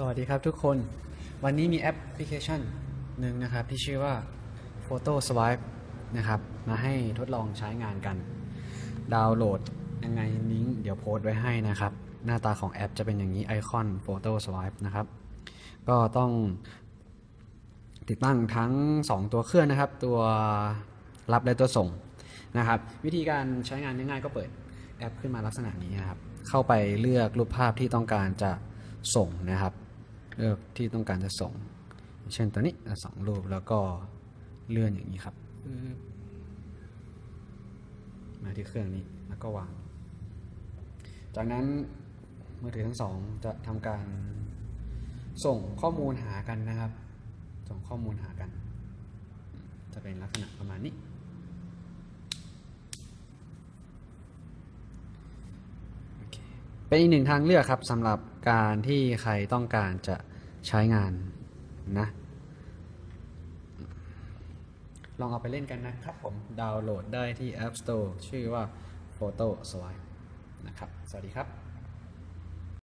สวัสดีครับทุกคน วันนี้มีแอปพลิเคชันหนึ่งนะครับ ที่ชื่อว่า Photo Swipe นะครับ มาให้ทดลองใช้งานกัน ดาวน์โหลดยังไงลิงก์เดี๋ยวโพสต์ไว้ให้นะครับ หน้าตาของแอปจะเป็นอย่างนี้ไอคอน Photo Swipe นะครับ ก็ต้องติดตั้งทั้ง 2 ตัวเครื่องนะครับ ตัวรับและตัวส่งนะครับ วิธีการใช้งานง่ายๆก็เปิดแอปขึ้นมาลักษณะนี้นะครับ เข้าไปเลือกรูปภาพที่ต้องการจะส่งนะครับ เลือกที่ต้องการจะส่ง เช่นตัวนี้อะสองรูปแล้วก็เลื่อนอย่างนี้ครับ มาที่เครื่องนี้แล้วก็วาง จากนั้นมือถือทั้งสองจะทำการส่งข้อมูลหากันนะครับ ส่งข้อมูลหากัน จะเป็นลักษณะประมาณนี้ เป็นอีกหนึ่งทางเลือกครับสำหรับ การที่ใครต้องการจะใช้งานนะ ลองเอาไปเล่นกันนะครับผม ดาวน์โหลดได้ที่ App Store ชื่อว่า Photo Swipe นะครับ สวัสดีครับ